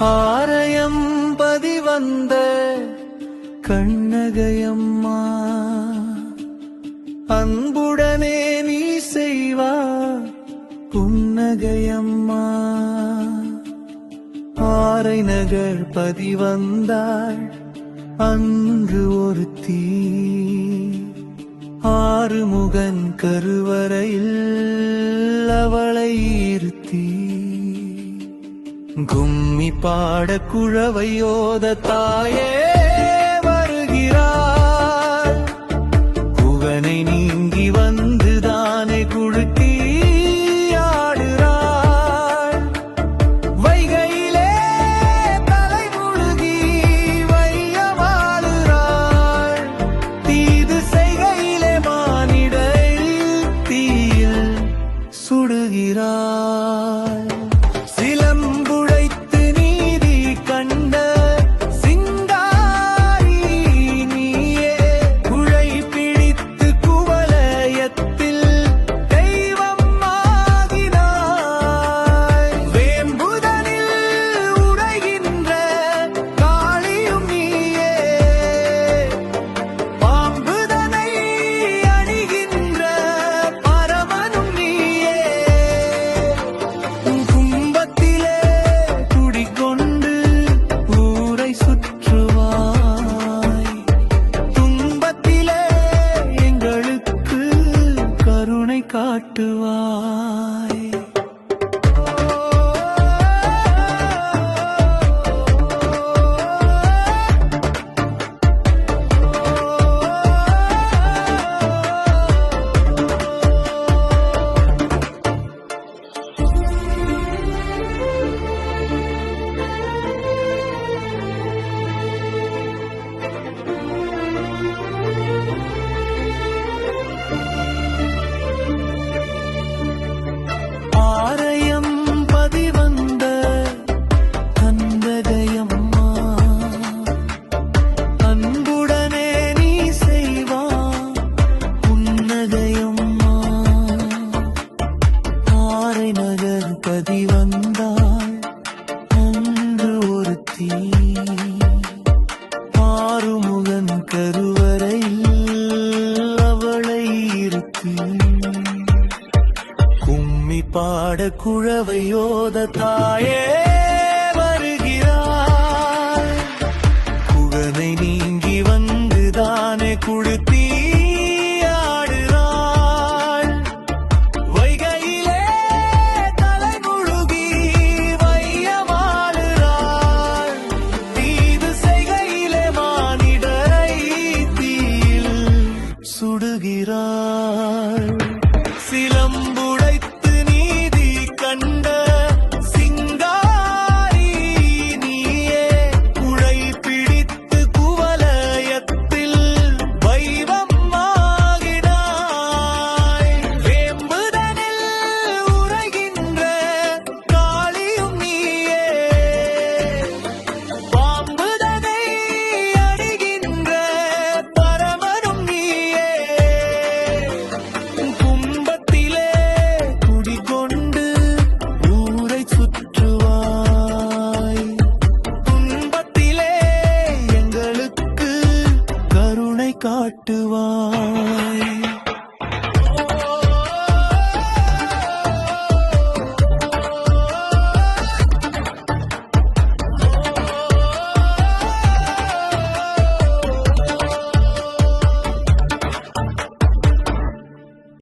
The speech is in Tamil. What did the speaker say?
ஆரயம் பதிவந்த கண்ணகையம்மா. அன்புடனே நீ செய்வா புன்னகையம்மா. ஆரை நகர் பதிவந்தாள் அன்று ஒரு தீ ஆறுமுகன் கருவறையில் அவளை கும்மி பாட குழவையோத தாயே. காட்டுவா காசி மாறுமுகன் கருவறையில் அவளை இருத்தி கும்மி வருகிறார் குகனை நீ சுடுகிறார் boy.